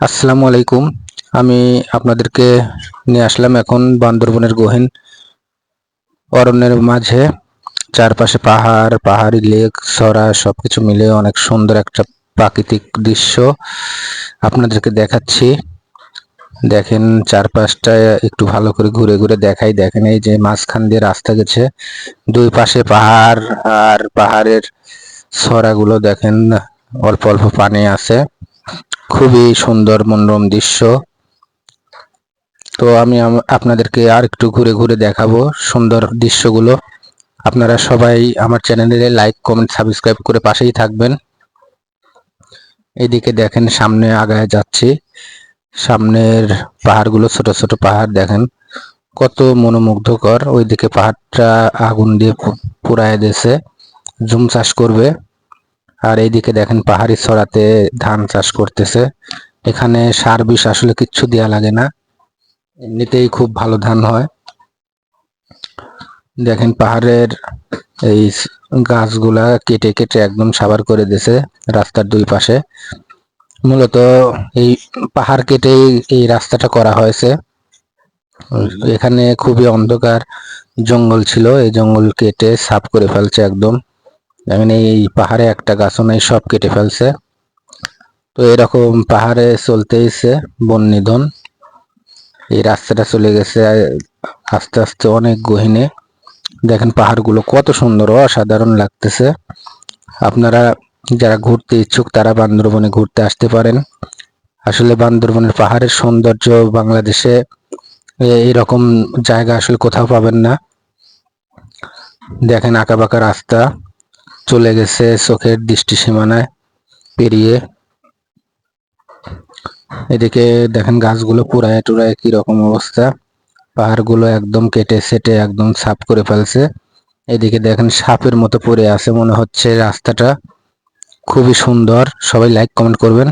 আসসালামু আলাইকুম। আমি আপনাদেরকে নিয়ে আসলাম এখন বান্দরবনের গহীন অরণ্যের মাঝে। চারপাশে পাহাড়, পাহাড়ি লেক, সরা, সবকিছু মিলে অনেক সুন্দর একটা প্রাকৃতিক দৃশ্য আপনাদেরকে দেখাচ্ছি। দেখেন চারপাশটা একটু ভালো করে ঘুরে ঘুরে দেখাই। দেখেন এই যে মাঝখান দিয়ে রাস্তা গেছে। দুই পাশে পাহাড় আর পাহাড়ের সরাগুলো দেখেন অল্প অল্প পানি আছে। খুবই সুন্দর মনোরম দৃশ্য। তো আমি আপনাদেরকে আর একটু ঘুরে ঘুরে দেখাবো সুন্দর দৃশ্যগুলো। আপনারা সবাই আমার চ্যানেলে লাইক, কমেন্ট, সাবস্ক্রাইব করে পাশেই থাকবেন। এদিকে দেখেন সামনে আগায় যাচ্ছি। সামনের পাহাড়গুলো ছোট ছোট পাহাড় দেখেন। কত মনোমুগ্ধকর। ওইদিকে পাহাড়টা আগুন দিয়ে পুরায় দিয়েছে। জুম চাষ করবে। আর এইদিকে দেখেন পাহাড়ি ছড়াতে ধান চাষ করতেছে। এখানে সার বিষ আসলে কিচ্ছু দেওয়া লাগে না। এমনিতেই খুব ভালো ধান হয়। দেখেন পাহাড়ের এই গাছগুলা কেটে কেটে একদম সাবার করে দিয়েছে রাস্তার দুই পাশে। মূলত এই পাহাড় কেটেই এই রাস্তাটা করা হয়েছে। এখানে খুবই অন্ধকার জঙ্গল ছিল। এই জঙ্গল কেটে সাফ করে ফেলছে একদম। দেখেন এই পাহাড়ে একটা গাছও নাই, সব কেটে ফেলছে। তো এরকম পাহাড়ে চলতেইছে বন নিধন। এই রাস্তাটা চলে গেছে আস্তে আস্তে অনেক গহিনে। দেখেন পাহাড়গুলো কত সুন্দর, অসাধারণ লাগতেছে। আপনারা যারা ঘুরতে ইচ্ছুক, তারা বান্দরবনে ঘুরতে আসতে পারেন। আসলে বান্দরবনের পাহাড়ের সৌন্দর্য বাংলাদেশে এইরকম জায়গা আসলে কোথাও পাবেন না। দেখেন আঁকাবাঁকা রাস্তা। চলে গেছে চোখের দৃষ্টি সীমানায় পেরিয়ে। এদিকে দেখেন গাছগুলো পুরায় টুরায় কীরকম অবস্থা। পাহাড়গুলো একদম কেটে সেটে একদম সাফ করে ফেলছে। এদিকে দেখেন সাপের মতো পড়ে আছে, মনে হচ্ছে রাস্তাটা। খুবই সুন্দর, সবাই লাইক কমেন্ট করবেন।